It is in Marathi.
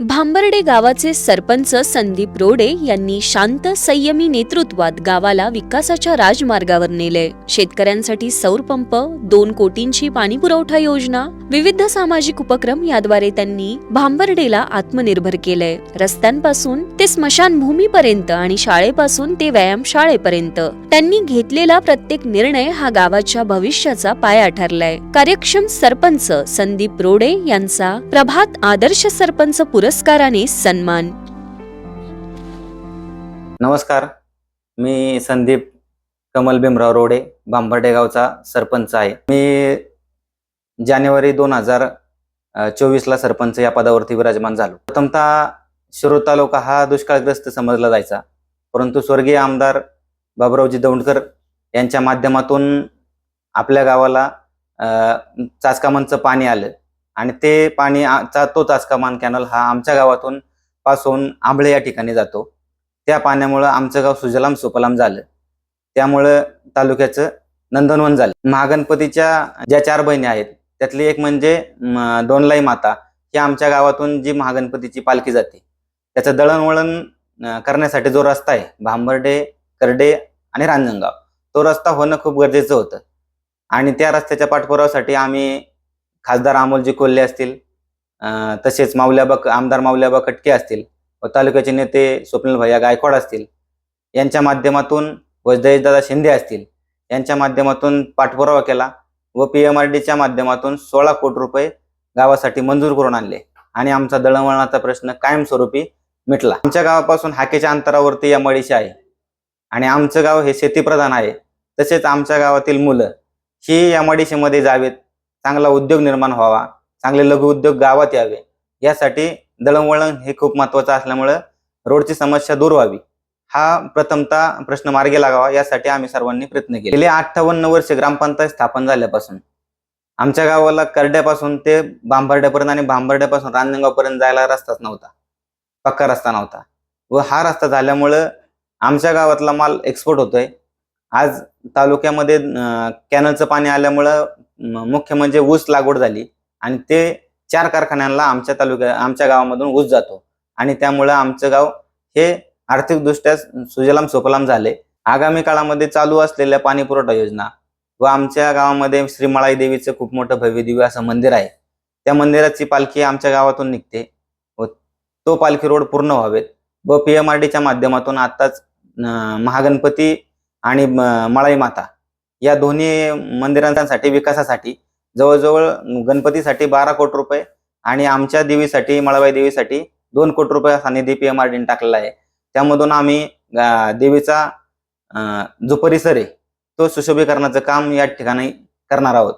भांबर्डे गावाचे सरपंच संदीप रोडे यांनी शांत संयमी नेतृत्वात गावाला विकासाच्या राजमार्गावर नेले. शेतकऱ्यांसाठी सौर पंप दोन कोटींची पाणी पुरवठा योजना विविध सामाजिक उपक्रम याद्वारे त्यांनी भांबर्डेला आत्मनिर्भर केलंय रस्त्यांपासून ते स्मशानभूमीपर्यंत आणि शाळेपासून ते व्यायामशाळेपर्यंत. त्यांनी घेतलेला प्रत्येक निर्णय हा गावाच्या भविष्याचा पाया ठरलाय. कार्यक्षम सरपंच संदीप रोडे यांचा प्रभात आदर्श सरपंच पुरस्काराने सन्मान. नमस्कार मी संदीप कमल भीमराव रोडे बांबर्डे गावचा सरपंच आहे. मी जानेवारी दोन हजार चोवीसला सरपंच या पदावरती विराजमान झालो. प्रथमतः शिरूर तालुका हा दुष्काळग्रस्त समजला जायचा. परंतु स्वर्गीय आमदार बाबुरावजी दौंडकर यांच्या माध्यमातून आपल्या गावाला चाचकामांचं पाणी आलं. आणि ते पाणी आ- चा तो चाचकामान कॅनल हा आमच्या गावातून पासून आंबळे या ठिकाणी जातो. त्या पाण्यामुळं आमचं गाव सुजलाम सुपलाम झालं. त्यामुळं तालुक्याचं नंदनवन झालं. महागणपतीच्या ज्या चार बहिणी आहेत त्यातली एक म्हणजे दोनलाई माता ही आमच्या गावातून जी महागणपतीची पालखी जाते त्याचं दळणवळण करण्यासाठी जो रस्ता आहे भांबर्डे करडे आणि रांजणगाव तो रस्ता होणं खूप गरजेचं होतं. आणि त्या रस्त्याच्या पाठपुरावासाठी आम्ही खासदार अमोलजी कोल्हे असतील तसेच माऊल्याबा आमदार माऊल्याबा कटके असतील व तालुक्याचे नेते स्वप्नील भैया गायकवाड असतील यांच्या माध्यमातून व जयेशदादा शिंदे असतील यांच्या माध्यमातून पाठपुरावा केला व पी एम आर डीच्या माध्यमातून सोळा कोटी रुपये गावासाठी मंजूर करून आणले आणि आमचा दळणवळणाचा प्रश्न कायमस्वरूपी मिटला. आमच्या गावापासून हाकेच्या अंतरावरती या मळीशी आहे आणि आमचं गाव हे शेतीप्रधान आहे तसेच आमच्या गावातील मुलं ही या मडीशीमध्ये जावेत चांगला उद्योग निर्माण व्हावा चांगले लघु उद्योग गावात यावे. यासाठी दळणवळण हे खूप महत्वाचं असल्यामुळं रोडची समस्या दूर व्हावी. हा प्रथमतः प्रश्न मार्गी लागावा यासाठी आम्ही सर्वांनी प्रयत्न केले. गेले अठ्ठावन्न वर्ष ग्रामपंचायत स्थापन झाल्यापासून आमच्या गावाला करड्यापासून ते बांबर्ड्यापर्यंत आणि बांबर्ड्यापासून रांजणगावपर्यंत जायला रस्ताच नव्हता पक्का रस्ता नव्हता. व हा रस्ता झाल्यामुळं आमच्या गावातला माल एक्सपोर्ट होतोय. आज तालुक्यामध्ये कॅनलचं पाणी आल्यामुळं मुख्य म्हणजे ऊस लागवड झाली आणि ते चार कारखान्यांना आमच्या तालुक्या आमच्या गावामधून ऊस जातो. आणि त्यामुळं आमचं गाव हे आर्थिकदृष्ट्या सुजलाम सुफलाम झाले. आगामी काळामध्ये चालू असलेल्या पाणी पुरवठा योजना व आमच्या गावामध्ये श्री मळाई देवीचं खूप मोठं भव्य दिव्य असं मंदिर आहे. त्या मंदिराची पालखी आमच्या गावातून निघते व तो पालखी रोड पूर्ण व्हावेत व पी एम आर डीच्या माध्यमातून आत्ताच महागणपती आणि म- मळाई माता या दोन्ही मंदिरांसाठी विकासासाठी जवळजवळ गणपतीसाठी बारा कोटी रुपये आणि आमच्या देवीसाठी मळाबाई देवीसाठी दोन कोटी रुपये असा निधी पी एम आर डीने टाकलेला आहे. त्यामधून आम्ही देवीचा जो परिसर आहे तो सुशोभीकरणाचं काम या ठिकाणी करणार आहोत.